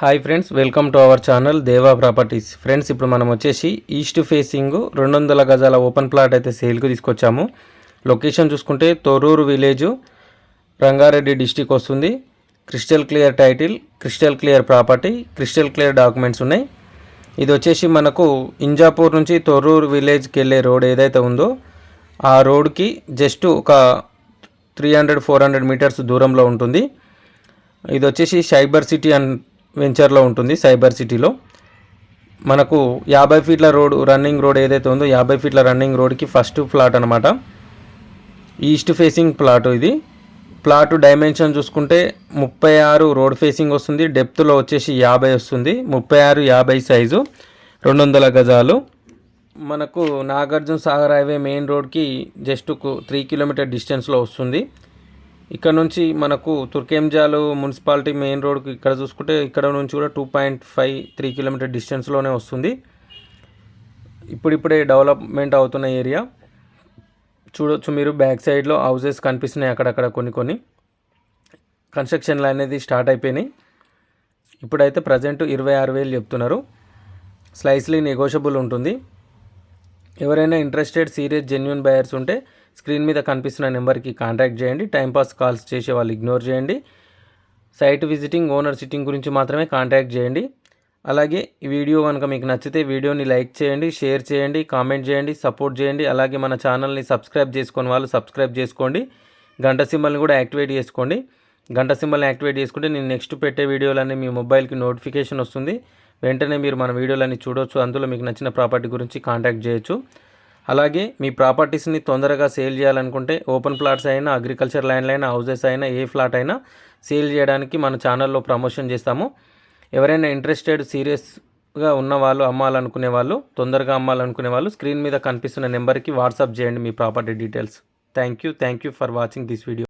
Hi friends welcome to our channel Deva properties. Friends ఇప్పుడు మనం వచ్చేసి ఈస్ట్ ఫేసింగ్ రెండు వందల గజాల ఓపెన్ ప్లాట్ అయితే సేల్కి తీసుకొచ్చాము. లొకేషన్ చూసుకుంటే తొర్రూరు విలేజ్ రంగారెడ్డి డిస్టిక్ వస్తుంది. Crystal clear title crystal clear property crystal clear documents ఉన్నాయి. ఇది వచ్చేసి మనకు ఇంజాపూర్ నుంచి తొర్రూరు విలేజ్కి వెళ్ళే రోడ్ ఏదైతే ఉందో ఆ రోడ్కి జస్ట్ ఒక three hundred four hundred meters దూరంలో ఉంటుంది. ఇది వచ్చేసి సైబర్ సిటీ అండ్ వెంచర్లో ఉంటుంది సైబర్ సిటీలో. మనకు యాభై ఫీట్ల రోడ్ రన్నింగ్ రోడ్ ఏదైతే ఉందో యాభై ఫీట్ల రన్నింగ్ రోడ్కి ఫస్ట్ ప్లాట్ అనమాట ఈస్ట్ ఫేసింగ్ ప్లాట్ ఇది. ప్లాట్ డైమెన్షన్ చూసుకుంటే ముప్పై ఆరు రోడ్ ఫేసింగ్ వస్తుంది. డెప్త్లో వచ్చేసి యాభై వస్తుంది. ముప్పై ఆరు యాభై సైజు. రెండు వందల గజాలు. మనకు నాగార్జున సాగర్ హైవే మెయిన్ రోడ్కి జస్ట్ త్రీ కిలోమీటర్ డిస్టెన్స్లో వస్తుంది. ఇక్కడ నుంచి మనకు తుర్కేంజాలు మున్సిపాలిటీ మెయిన్ రోడ్కి ఇక్కడ చూసుకుంటే ఇక్కడ నుంచి కూడా two point five three kilometre డిస్టెన్స్లోనే వస్తుంది. ఇప్పుడిప్పుడే డెవలప్మెంట్ అవుతున్న ఏరియా చూడొచ్చు మీరు బ్యాక్ సైడ్లో హౌసెస్ కనిపిస్తున్నాయి అక్కడక్కడ కొన్ని కొన్ని. కన్స్ట్రక్షన్లు అనేది స్టార్ట్ అయిపోయినాయి. ఇప్పుడైతే ప్రజెంట్ ఇరవై ఆరు వేలు చెప్తున్నారు. స్లైస్లీ నెగోషియబుల్ ఉంటుంది. ఎవరైనా ఇంట్రెస్టెడ్ సీరియస్ జెన్యున్ బయర్స్ ఉంటే స్క్రీన్ మీద కనిపిస్తున్న నెంబర్కి కాంటాక్ట్ చేయండి. టైంపాస్ కాల్స్ చేసే వాళ్ళు ఇగ్నోర్ చేయండి. సైట్ విజిటింగ్ ఓనర్ సిట్టింగ్ గురించి మాత్రమే కాంటాక్ట్ చేయండి. అలాగే ఈ వీడియో కనుక మీకు నచ్చితే వీడియోని లైక్ చేయండి షేర్ చేయండి కామెంట్ చేయండి సపోర్ట్ చేయండి. అలాగే మన ఛానల్ని సబ్స్క్రైబ్ చేసుకుని వాళ్ళు సబ్స్క్రైబ్ చేసుకోండి. గంట సింబల్ని కూడా యాక్టివేట్ చేసుకోండి. గంట సింబల్ని యాక్టివేట్ చేసుకుంటే నేను నెక్స్ట్ పెట్టే వీడియోలన్నీ మీ మొబైల్కి నోటిఫికేషన్ వస్తుంది. వెంటనే మీరు మన వీడియోలన్నీ చూడొచ్చు. అందులో మీకు నచ్చిన ప్రాపర్టీ గురించి కాంటాక్ట్ చేయొచ్చు. అలాగే మీ ప్రాపర్టీస్ని తొందరగా సేల్ చేయాలనుకుంటే ఓపెన్ ప్లాట్స్ అయినా అగ్రికల్చర్ ల్యాండ్లు అయినా హౌసెస్ అయినా ఏ ఫ్లాట్ అయినా సేల్ చేయడానికి మన ఛానల్లో ప్రమోషన్ చేస్తాము. ఎవరైనా ఇంట్రెస్టెడ్ సీరియస్గా ఉన్న వాళ్ళు అమ్మాలనుకునే వాళ్ళు తొందరగా అమ్మాలనుకునే వాళ్ళు స్క్రీన్ మీద కనిపిస్తున్న నెంబర్కి వాట్సాప్ చేయండి మీ property details. Thank you. Thank you for watching this video.